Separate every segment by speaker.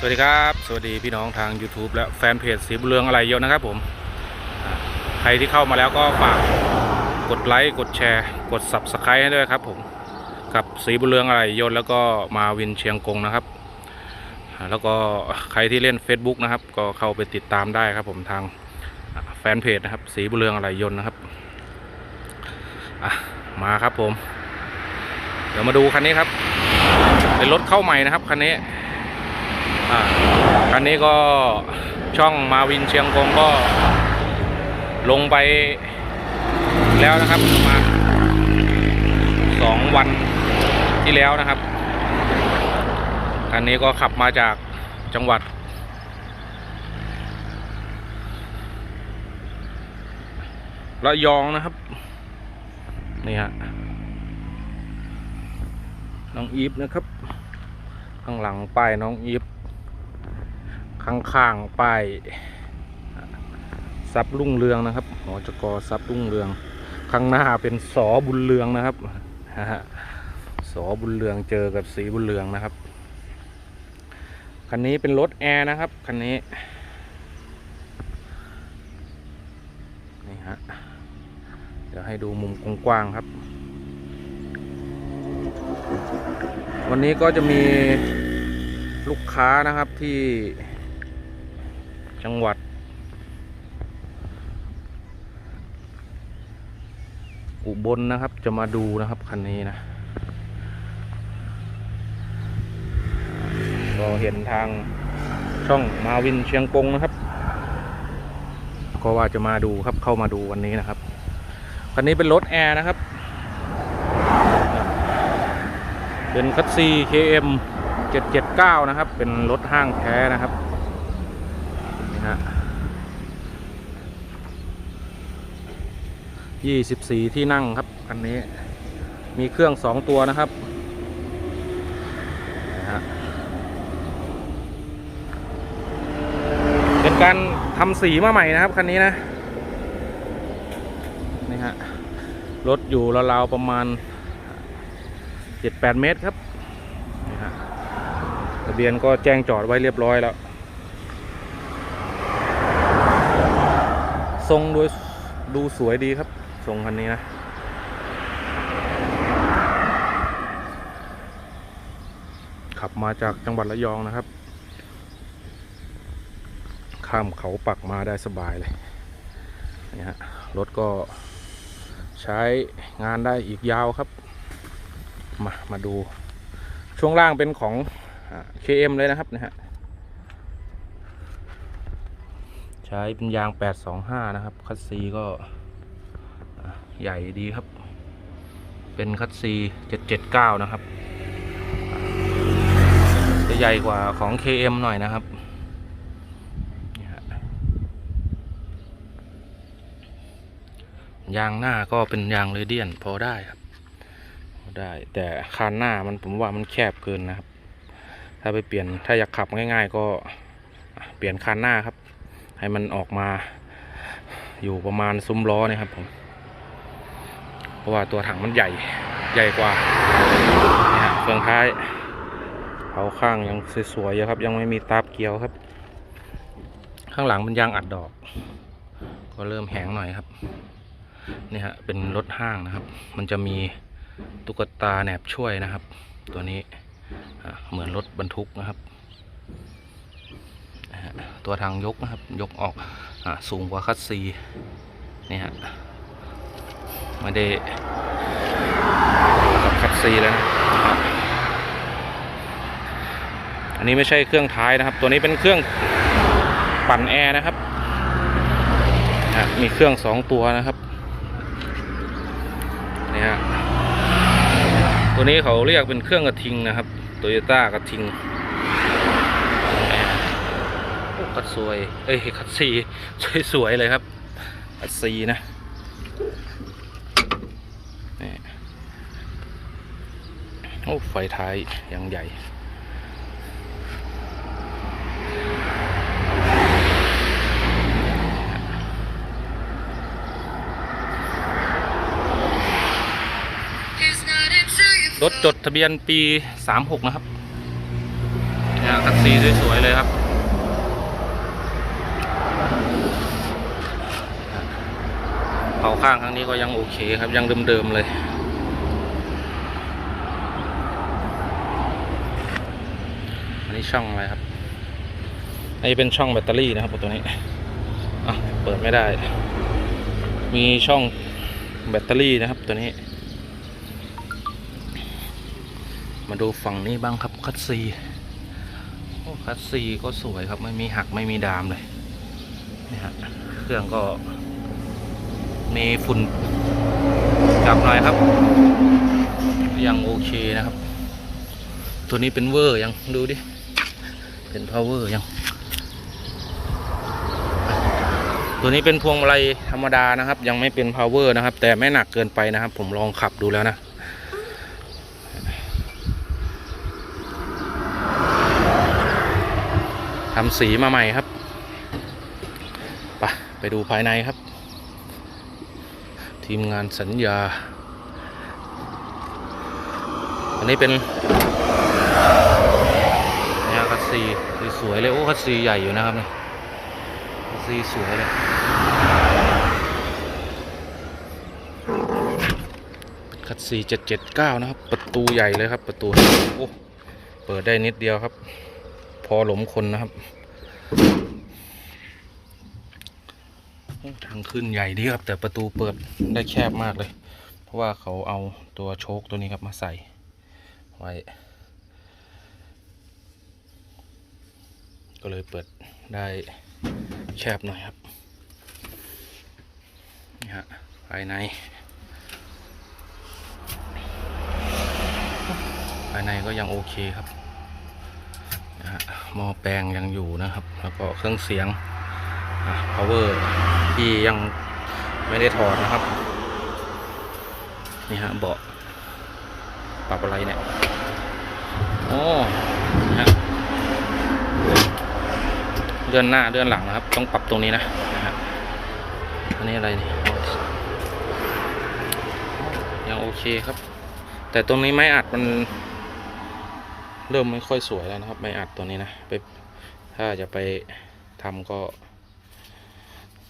Speaker 1: สวัสดีครับ สวัสดีพี่น้องทาง YouTube และแฟนเพจสีบุญเรืองอะไรเยอะนะครับผม ใครที่เข้ามาแล้วก็ฝากกดไลค์กดแชร์ กด Subscribe ให้ด้วยครับผมกับสีบุญเรืองอะไรยนแล้วก็มาวินเชียงกงนะครับ แล้วก็ใครที่เล่น Facebook นะครับ ก็เข้าไปติดตามได้ครับผมทางแฟนเพจนะครับ สีบุญเรืองอะไรยนนะครับมาครับผม เดี๋ยวมาดูคันนี้ครับเป็นรถเข้าใหม่นะครับคันนี้ อ่าคันนี้ก็ช่องมาวินเชียงกงก็ลงไปแล้วนะครับมาสองวันที่แล้วนะครับคันนี้ก็ขับมาจากจังหวัด ระยองนะครับ นี่ฮะน้องอีฟนะครับ ข้างหลังป้ายน้องอีฟ ข้างๆป้ายซับรุ่งเรืองนะครับหอจกซับรุ่งเรือง ข้างหน้าเป็นสอบุญเรืองนะครับสอบุญเรืองเจอกับสีบุญเรืองนะครับคันนี้เป็นรถแอร์นะครับคันนี้นี่ฮะเดี๋ยวให้ดูมุมกว้างๆครับ วันนี้ก็จะมีลูกค้านะครับที่ จังหวัด อุบลนนะครับจะมาดูนะครับคันนี้นะก็เห็นทางช่องมาวินเชียงกงนะครับ ก็ว่าจะมาดูครับเข้ามาดูวันนี้นะครับคันนี้เป็นรถแอร์นะครับ เป็นคัตซี KM 779 นะครับ เป็นรถห้างแท้นะครับ นี่ฮะยี่สิบสี่ที่นั่งครับอันนี้มีเครื่องสองตัวนะครับเป็นการทำสีมาใหม่นะครับคันนี้นะนี่ฮะรถอยู่ราวๆประมาณ7-8เมตรครับนี่ฮะทะเบียนก็แจ้งจอดไว้เรียบร้อยแล้ว ทรงโดยดูสวยดีครับทรงคันนี้นะขับมาจากจังหวัดระยองนะครับ ข้ามเขาปักมาได้สบายเลยนี่ฮะรถก็ใช้งานได้อีกยาวครับ มา มาดูช่วงล่างเป็นของ KM เลยนะครับนะฮะ ใช้เป็นยาง 825 นะครับ คัสซีก็ใหญ่ดีครับ เป็นคัสซี 779 นะครับ จะใหญ่กว่าของ KM หน่อยนะครับยางหน้าก็เป็นยางเรเดียนพอได้ครับพอได้ แต่คานหน้ามันผมว่ามันแคบเกินนะครับ ถ้าไปเปลี่ยนถ้าอยากขับง่าย ๆ ก็เปลี่ยนคานหน้าครับ ให้มันออกมาอยู่ประมาณซุ้มล้อนี่ยครับผม เพราะว่าตัวถังมันใหญ่ใหญ่กว่าเนี่ฮะเฟืองท้ายเผาข้างยังสวยๆอยู่ครับ ยังไม่มีตาบเกียวครับ ข้างหลังมันยางอัดดอก ก็เริ่มแห้งหน่อยครับนี่ฮะเป็นรถห้างนะครับ มันจะมีตุ๊กตาแหนบช่วยนะครับ ตัวนี้เหมือนรถบรรทุกนะครับ นะฮะตัวทางยกนะครับยกออกอสูงกว่าคัสซีนี่ฮะไม่ได้กับคัสซีแล้วนะอันนี้ไม่ใช่เครื่องท้ายนะครับ ตัวนี้เป็นเครื่องปั่นแอร์นะครับมีเครื่องสองตัวนะครับนี่ฮะตัวนี้เขาเรียกเป็นเครื่องกระทิงนะครับโตโยต้ากระทิง โอ้ คัดสวย เอ้ยคัดซีสวยๆเลยครับคัดซีนะนี่โอ้ไฟท้ายยังใหญ่รถจดทะเบียนปี 36 นะครับแอเนี่ยคัสซีสวยๆเลยครับ เผาข้างครั้งนี้ก็ยังโอเคครับยังเดิมๆเลย อันนี้ช่องอะไรครับอันนี้เป็นช่องแบตเตอรี่นะครับตัวนี้อะเปิดไม่ได้ มีช่องแบตเตอรี่นะครับตัวนี้ มาดูฝั่งนี้บ้างครับคัตซีโอ้คัตซีก็สวยครับไม่มีหักไม่มีดามเลยนี่ฮะเครื่องก็ มีฝุ่นจับหน่อยครับ ยังโอเคนะครับ ตัวนี้เป็นเวอร์ยังดูดิ เป็นพาวเวอร์ยัง ตัวนี้เป็นพวงมาลัยธรรมดานะครับ ยังไม่เป็นพาวเวอร์นะครับ แต่ไม่หนักเกินไปนะครับ ผมลองขับดูแล้วนะทำสีมาใหม่ครับ ไปไปดูภายในครับ ทีมงานสัญญา อันนี้เป็นเนี่ยคัสซีสวยเลยโอ้คัสซีใหญ่อยู่นะครับเนี่ยคัสซีสวยเลยคัสซีเจ็ดเจ็ดเก้านะครับ ประตูใหญ่เลยครับ ประตูโอ้เปิดได้นิดเดียวครับ พอหลมคนนะครับ ทางขึ้นใหญ่ดีครับ แต่ประตูเปิดได้แคบมากเลย เพราะว่าเขาเอาตัวโชคตัวนี้ครับมาใส่ไว้ก็เลยเปิดได้แคบหน่อยครับนี่ฮะภายในภายในก็ยังโอเคครับนะฮะหม้อแปลงยังอยู่นะครับ แล้วก็เครื่องเสียง power ที่ยังไม่ได้ถอดนะครับ นี่ฮะเบาะปรับอะไรเนี่ยโอ้ฮะเดือนหน้าเดือนหลังนะครับ ต้องปรับตรงนี้นะนะฮะอันนี้อะไรนี่ยังโอเคครับ แต่ตรงนี้ไม้อัดมัน เริ่มไม่ค่อยสวยแล้วนะครับ ไม้อัดตัวนี้นะไปถ้าจะไปทำก็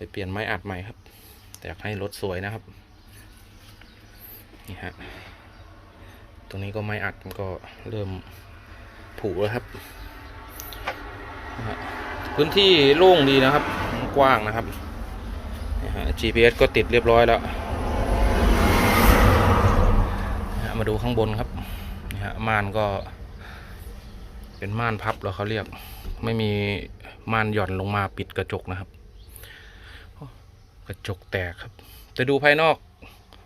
Speaker 1: ไปเปลี่ยนไม้อัดใหม่ครับ แต่อยากให้รถสวยนะครับ นี่ฮะ ตรงนี้ก็ไม้อัดมันก็เริ่มผุแล้วครับ พื้นที่โล่งดีนะครับ กว้างนะครับนี่ฮะ GPS ก็ติดเรียบร้อยแล้วมาดูข้างบนครับนี่ฮะม่านก็ เป็นม่านพับแล้วเขาเรียก ไม่มีม่านหย่อนลงมาปิดกระจกนะครับ ระจกแตกครับ แต่ดูภายนอก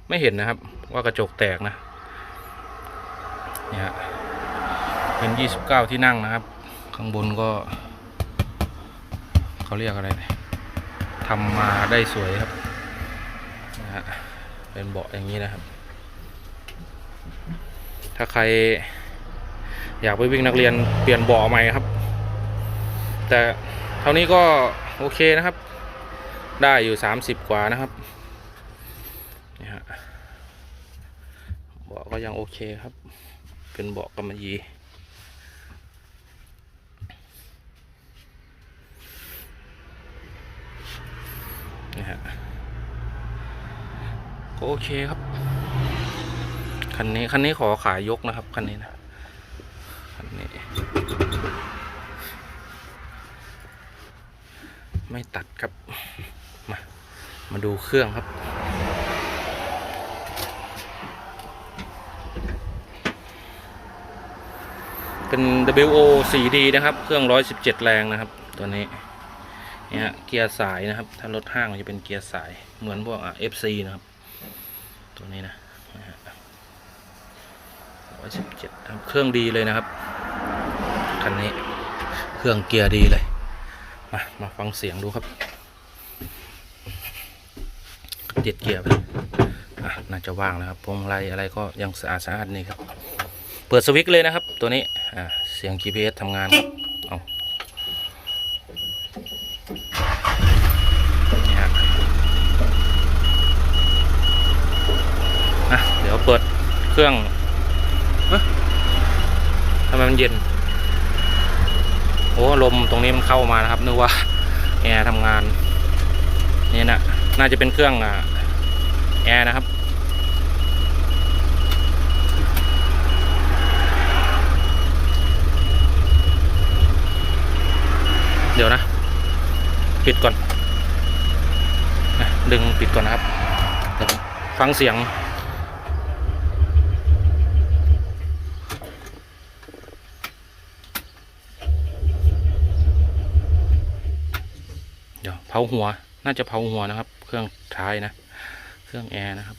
Speaker 1: ไม่เห็นนะครับ ว่ากระจกแตกนะเนี่ยฮะเป็น 29 ที่นั่งนะครับ ข้างบนก็เขาเรียกอะไรทำมาได้สวยครับนะฮะเป็นเบาะอย่างนี้นะครับ ถ้าใครอยากไปวิ่งนักเรียนเปลี่ยนเบาะใหม่ครับ แต่เท่านี้ก็โอเคนะครับ ได้อยู่สามสิบกว่านะครับนี่ฮะเบาะก็ยังโอเคครับ เป็นเบาะกำมะหยี่นี่ฮะก็โอเคครับ คันนี้คันนี้ขอขายยกนะครับ คันนี้นะคันนี้ ไม่ตัดครับ ดูเครื่องครับ เป็น WO 4D นะครับ เครื่อง 117 แรงนะครับ ตัวนี้เนี่ยเกียร์สายนะครับ ถ้ารถห้างจะเป็นเกียร์สายเหมือนพวกอะ FC นะครับ ตัวนี้นะนะฮะ117ครับเครื่องดีเลยนะครับ คันนี้ เครื่องเกียร์ดีเลย มา มาฟังเสียงดูครับ เด็ดเกียร์ไปน่าจะว่างนะครับพวงมาลัยอะไรก็ยังสะอาดสะอาดนี่ครับ เปิดสวิตช์เลยนะครับ ตัวนี้อ่าเสียง GPS ทำงานครับเอานี่ฮะเดี๋ยวเปิดเครื่องทำไมมันเย็น โอ้ลมตรงนี้มันเข้ามานะครับนึกว่าแอร์ทำงานนี่นะน่าจะเป็นเครื่องอ่า แอร์นะครับ เดี๋ยวนะ ปิดก่อนนะดึงปิดก่อนนะครับ ฟังเสียงเดี๋ยวเผาหัว น่าจะเผาหัวนะครับ เครื่องท้ายนะ รื่อง แอร์ นะครับ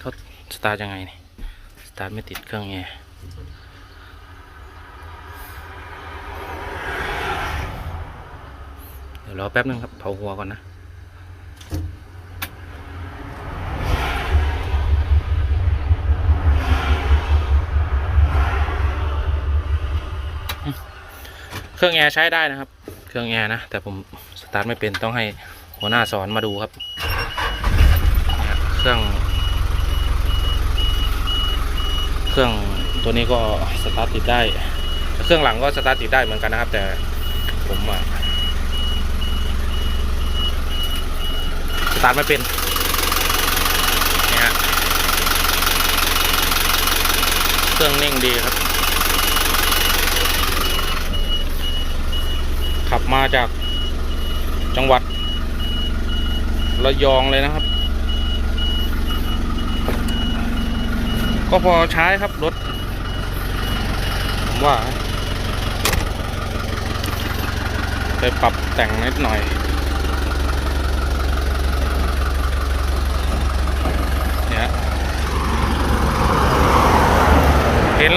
Speaker 1: เขาสตาร์ทยังไงนี่ สตาร์ทไม่ติดเครื่องแอร์ เดี๋ยว รอแป๊บนึงครับเผาหัวก่อนนะเครื่องแอร์ใช้ได้นะครับ เครื่องแอร์นะ แต่ผมสตาร์ทไม่เป็นต้องให้หัวหน้าสอนมาดูครับ เครื่อง เครื่องตัวนี้ก็สตาร์ทติดได้ เครื่องหลังก็สตาร์ทติดได้เหมือนกันนะครับ แต่ผมอะส ตาร์ทไม่เป็นเนี่ยฮะเครื่องนิ่งดีครับ ขับมาจากจังหวัดระยองเลยนะครับ ก็พอใช้ครับรถ ผมว่า ไปปรับแต่งนิดหน่อย เห็น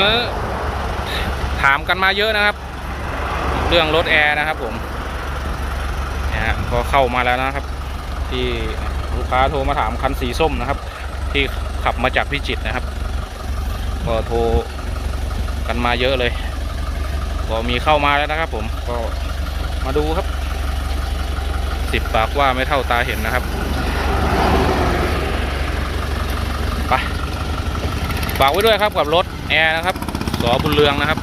Speaker 1: ถามกันมาเยอะนะครับ เรื่องรถแอร์นะครับผมเนี่ยฮะก็เข้ามาแล้วนะครับ ที่ลูกค้าโทรมาถามคันสีส้มนะครับ ที่ขับมาจากพิจิตรนะครับ ก็โทรกันมาเยอะเลย ก็มีเข้ามาแล้วนะครับ ผมก็มาดูครับสิบปากว่าไม่เท่าตาเห็นนะครับไปฝากไว้ด้วยครับกับรถแอร์นะครับสอบุญเรืองนะครับ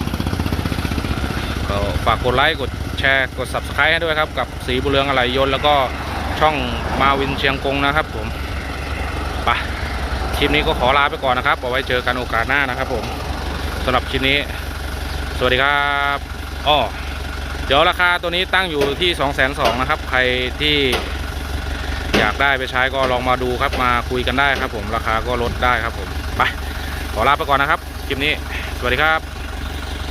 Speaker 1: ก็ฝากกดไลค์กดแชร์กด subscribe ให้ด้วยครับกับสีบุญเรืองอะไรยนต์แล้วก็ช่องมาวินเชียงกงนะครับผมไปคลิปนี้ก็ขอลาไปก่อนนะครับเอาไว้เจอกันโอกาสหน้านะครับ ผมสำหรับคลิปนี้ สวัสดีครับอ้อเดี๋ยวราคาตัวนี้ตั้งอยู่ที่2 2 0 0 0นะครับ ใครที่อยากได้ไปใช้ก็ลองมาดูครับมาคุยกันได้ครับ ผมราคาก็ลดได้ครับผมไป ขอลาไปก่อนนะครับ คลิปนี้ สวัสดีครับ